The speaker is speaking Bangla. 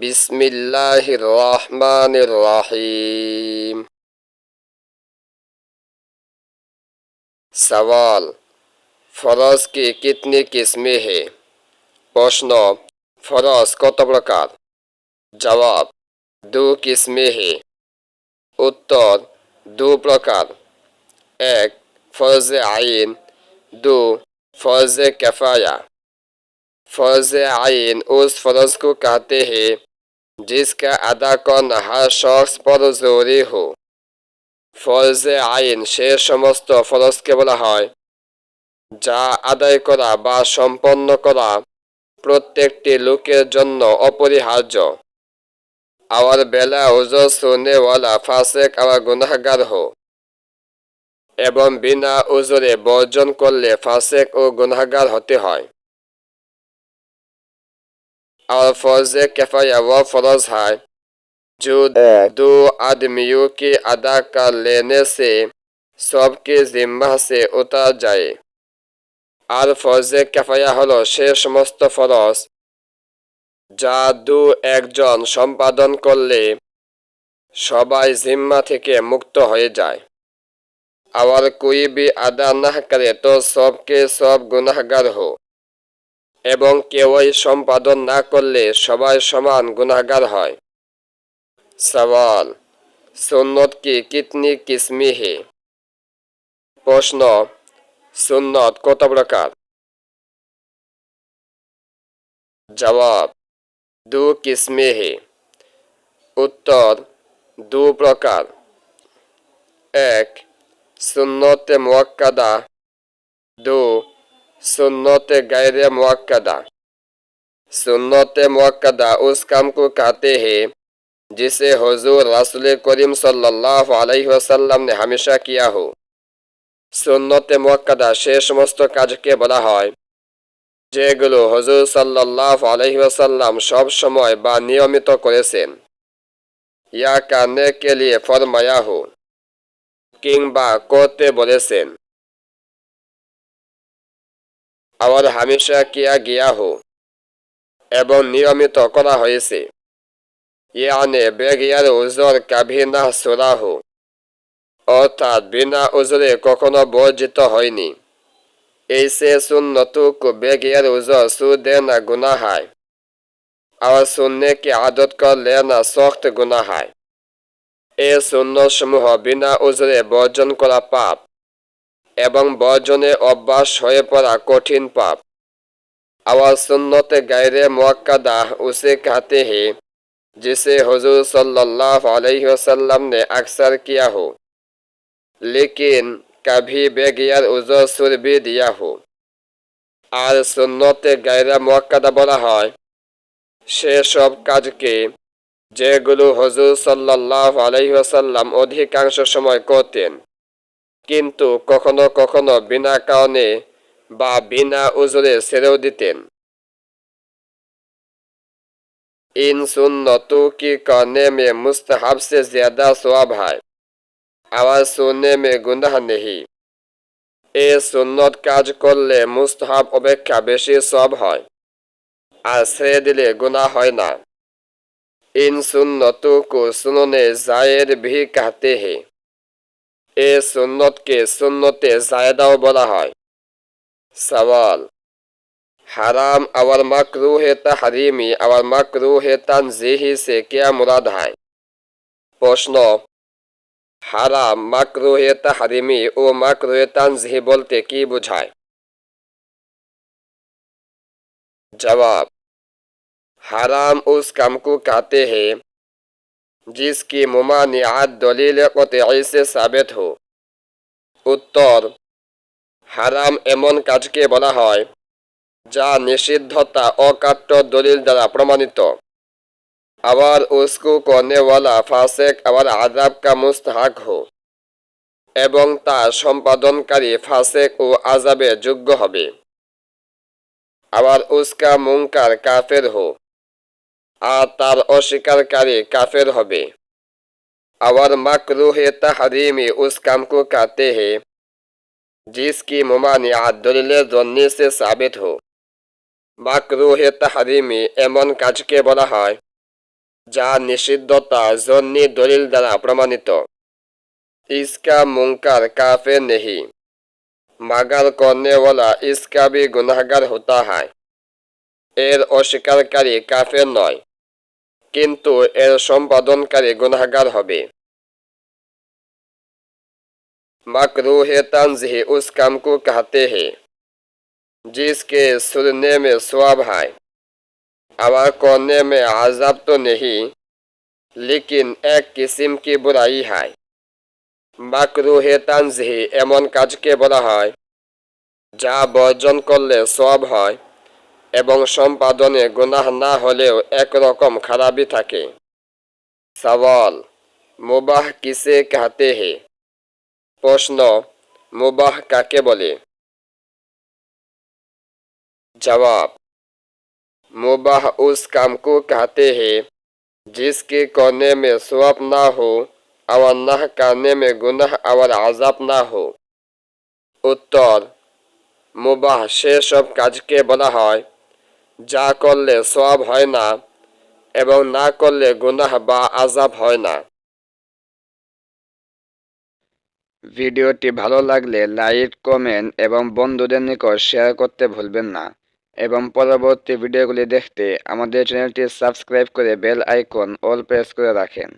بسم اللہ الرحمن الرحیم سوال، فراز کی کتنی قسمیں ہیں؟ پوشنو فراز کو تبرکار جواب، دو قسمیں ہیں۔ اتر، دو پرکار۔ ایک فرض عین، دو فرض کفایہ۔ فرض عین اس فرض کو کہتے ہیں जिसका अदा करना हर शख्स पर ज़रूरी हो ফরজ আইন সে সমস্ত ফরজকে বলা হয় যা আদায় করা বা সম্পন্ন করা প্রত্যেকটি লোকের জন্য অপরিহার্য আওয়ার বেলা ওজর সোনেওয়ালা ফাসেক আওয়ার গুনাহগার হো এবং বিনা উজরে বর্জন করলে ফাসেক ও গুনাহগার হতে হয় और फर्ज किफाया वो फर्ज है जो दो आदमियों के अदा कर लेने से सबके जिम्मा से उतर যায় আর ফরজে কেফায়া হলো সে সমস্ত ফরজ যা দু একজন সম্পাদন করলে সবাই জিম্মা থেকে মুক্ত হয়ে যায় और कोई भी अदा न करे तो सबके सब गुनाहगार हो এবং কেউই সম্পাদন না করলে সবাই সমান গুণাগার হয়। সওয়াল, সুন্নত কি কিতনি কিসমি হে? প্রশ্ন, সুন্নত কত প্রকার? জবাব, দু কিসমে হে। উত্তর, দু প্রকার। এক, সুন্নতে মুয়াক্কাদা। दो सुन्नत गैर मुक्दा सुन्नत मुक्दा उस काम को कहते हैं जिसे हजूर रसूल करीम सल्लल्लाहु अलैहि वसल्लम ने हमेशा किया हो সুন্নতে মুয়াক্কাদা সে সমস্ত কাজকে বলা হয় যেগুলো হজুর সাল্লাহ আলহিহাসাল্লাম সব সময় বা নিয়মিত করেছেন ইয়া কানে কে লিয়ে ফরমায়া হো কিংবা করতে বলেছেন আবার হামেশা কিয়া গিয়া হো। এবং নিয়মিত করা হয়েছে। ইয়ানে বেগিয়ার ওজর কাভিনা সোরা হো। অর্থাৎ বিনা ওজরে কখনো বর্জিত হয়নি। এই সে সুন নতুক বেগিয়ার ওজর সুদে না গুনাহায়। আবার শূন্যে কি আদত করলে না সখত গুনাহায়। এ শূন্য সমূহ বিনা উজরে বর্জন করা পাপ। এবং বর্জনে অভ্যাস হয়ে পড়া কঠিন পাপ আওয়াজ সুন্নতে গায়রে मुक्दा उसे कहते हैं जिसे हुजूर सल्लल्लाहु अलैहि वसल्लम ने अक्सर किया हो लेकिन कभी बेगियार उजर सुर भी दिया हो আর সুন্নতে গায়রা মুক্কাদা বলা হয় সেসব কাজকে যেগুলো হজুর সাল্লাহ আলহিহাসাল্লাম অধিকাংশ সময় করতেন কিন্তু কখনো কখনো বিনা কারণে বা বিনা উজরে ছেড়েও দিতেন इन सुन्नतों की करने में मुस्तहब से ज्यादा स्वाब है आवाज सुनने में गुनाह नहीं এ সুন্নত কাজ করলে মুস্তাহাব অপেক্ষা বেশি সব হয় আর ছেড়ে দিলে গুণা হয় না इन सुन्नतों को सुनने जायद भी कहते हैं এ সুন্নতকে সুন্নতে জায়দাও বলা হয় সওয়াল हराम और मकरूह तहरीमी और मकरूह तनजीही से क्या मुराद है প্রশ্ন হারাম মাকরুহ তাহরিমি ও মাকরুহ তানজিহি বলতে কি বোঝায় जवाब हराम उस काम को कहते हैं जिसकी मुमानियात दलील कतई से साबित हो উত্তর হারাম এমন কাজকে বলা হয় যা নিষিদ্ধতা অকাট্য দলিল দ্বারা প্রমাণিত আবার उसको करने वाला फासेक আবার আজাব কা মুস্তাহাক হো এবং তা সম্পাদনকারী ফাসেক ও আজাবে যোগ্য হবে আবার উস্কা মুঙ্কার কাফের হো আর তার অস্বীকারী কাফের হবে আবার मकरूह तहरीमी उस काम को कहते हैं जिसकी मुमानियात दलील जन्नी से साबित हो মাকরুহে তাহারিমি এমন কাজকে বলা হয় যা নিষিদ্ধতা জন্নি দলিল দ্বারা প্রমাণিত इसका मुंकर काफे नहीं मगर करने वाला इसका भी गुनाहगार होता है এর অস্বীকারী কাফের নয় কিন্তু এর সম্পাদনকারী গুনাহগার হবে मकरूह तंजह उस काम को कहते हैं जिसके सुनने में स्वाब है और करने में आजाब तो नहीं लेकिन एक किस्म की बुराई है মাকরুহে তানজিহি এমন কাজকে বলা হয় যা বর্জন করলে সব হয় এবং সম্পাদনে গুনাহ না হলেও একরকম খারাপই থাকে সওয়াল মুবাহ কিসে কাহতে হে প্রশ্ন মুবাহ কাকে বলে जवाब मुबाह उस काम को कहते हैं जिसके करने में स्वाब ना हो और न करने में गुनाह और आजाब না হো উত্তর মুবাহ সেসব কাজকে বলা হয় যা করলে সব হয় না এবং না করলে গুনাহ বা আজাব হয় না। ভিডিওটি ভালো লাগলে লাইক, কমেন্ট এবং বন্ধুদের নিকট শেয়ার করতে ভুলবেন না এবং পরবর্তী ভিডিওগুলি দেখতে আমাদের চ্যানেলটি সাবস্ক্রাইব করে বেল আইকন অল প্রেস করে রাখেন।